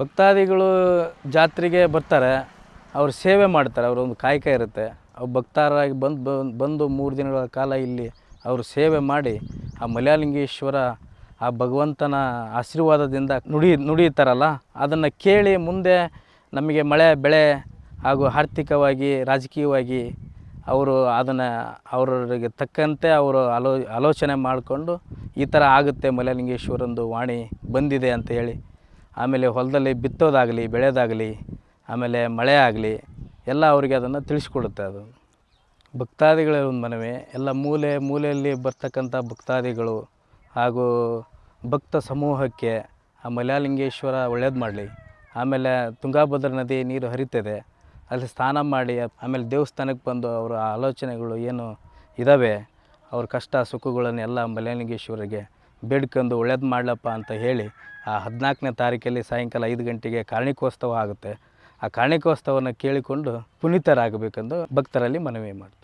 ಭಕ್ತಾದಿಗಳು ಜಾತ್ರೆಗೆ ಬರ್ತಾರೆ, ಅವ್ರು ಸೇವೆ ಮಾಡ್ತಾರೆ ಅವರೊಂದು ಕಾಯಕ ಇರುತ್ತೆ. ಅವ್ರು ಭಕ್ತಾರಾಗಿ ಬಂದು ಬಂದು ಮೂರು ದಿನಗಳ ಕಾಲ ಇಲ್ಲಿ ಅವರು ಸೇವೆ ಮಾಡಿ ಆ ಮಲಯಾಲಿಂಗೇಶ್ವರ, ಆ ಭಗವಂತನ ಆಶೀರ್ವಾದದಿಂದ ನುಡಿ ನುಡಿಯುತ್ತಾರಲ್ಲ, ಅದನ್ನು ಕೇಳಿ ಮುಂದೆ ನಮಗೆ ಮಳೆ, ಬೆಳೆ ಹಾಗೂ ಆರ್ಥಿಕವಾಗಿ, ರಾಜಕೀಯವಾಗಿ ಅವರು ಅದನ್ನು ಅವರಿಗೆ ತಕ್ಕಂತೆ ಅವರು ಆಲೋ, ಆಲೋಚನೆ ಮಾಡಿಕೊಂಡು ಈ ಥರ ಆಗುತ್ತೆ ಮಲಯಾಲಿಂಗೇಶ್ವರಂದು ವಾಣಿ ಬಂದಿದೆ ಅಂತ ಹೇಳಿ ಆಮೇಲೆ ಹೊಲದಲ್ಲಿ ಬಿತ್ತೋದಾಗಲಿ, ಬೆಳೆಯೋದಾಗಲಿ, ಆಮೇಲೆ ಮಳೆ ಆಗಲಿ ಎಲ್ಲ ಅವರಿಗೆ ಅದನ್ನು ತಿಳಿಸ್ಕೊಡುತ್ತೆ ಅದು. ಭಕ್ತಾದಿಗಳ ಒಂದು ಮನವಿ, ಎಲ್ಲ ಮೂಲೆ ಮೂಲೆಯಲ್ಲಿ ಬರ್ತಕ್ಕಂಥ ಭಕ್ತಾದಿಗಳು ಹಾಗೂ ಭಕ್ತ ಸಮೂಹಕ್ಕೆ ಆ ಮಲಯಾಲಿಂಗೇಶ್ವರ ಒಳ್ಳೇದು ಮಾಡಲಿ. ಆಮೇಲೆ ತುಂಗಾಭದ್ರ ನದಿ ನೀರು ಹರಿತದೆ. ಅಲ್ಲಿ ಸ್ನಾನ ಮಾಡಿ, ಆಮೇಲೆ ದೇವಸ್ಥಾನಕ್ಕೆ ಬಂದು ಅವರ ಆಲೋಚನೆಗಳು ಏನು ಇದ್ದಾವೆ, ಅವ್ರ ಕಷ್ಟ ಸುಖಗಳನ್ನೆಲ್ಲ ಮಲಯಾಲಿಂಗೇಶ್ವರಿಗೆ ಬೇಡ್ಕೊಂಡು ಒಳ್ಳೇದು ಮಾಡಲಪ್ಪ ಅಂತ ಹೇಳಿ ಆ ಹದಿನಾಲ್ಕನೇ ತಾರೀಕಲ್ಲಿ ಸಾಯಂಕಾಲ ಐದು ಗಂಟೆಗೆ ಕಾರ್ಣಿಕೋತ್ಸವ ಆಗುತ್ತೆ. ಆ ಕಾರ್ಣಿಕೋತ್ಸವನ ಕೇಳಿಕೊಂಡು ಪುನೀತರಾಗಬೇಕೆಂದು ಭಕ್ತರಲ್ಲಿ ಮನವಿ ಮಾಡ್ತೀವಿ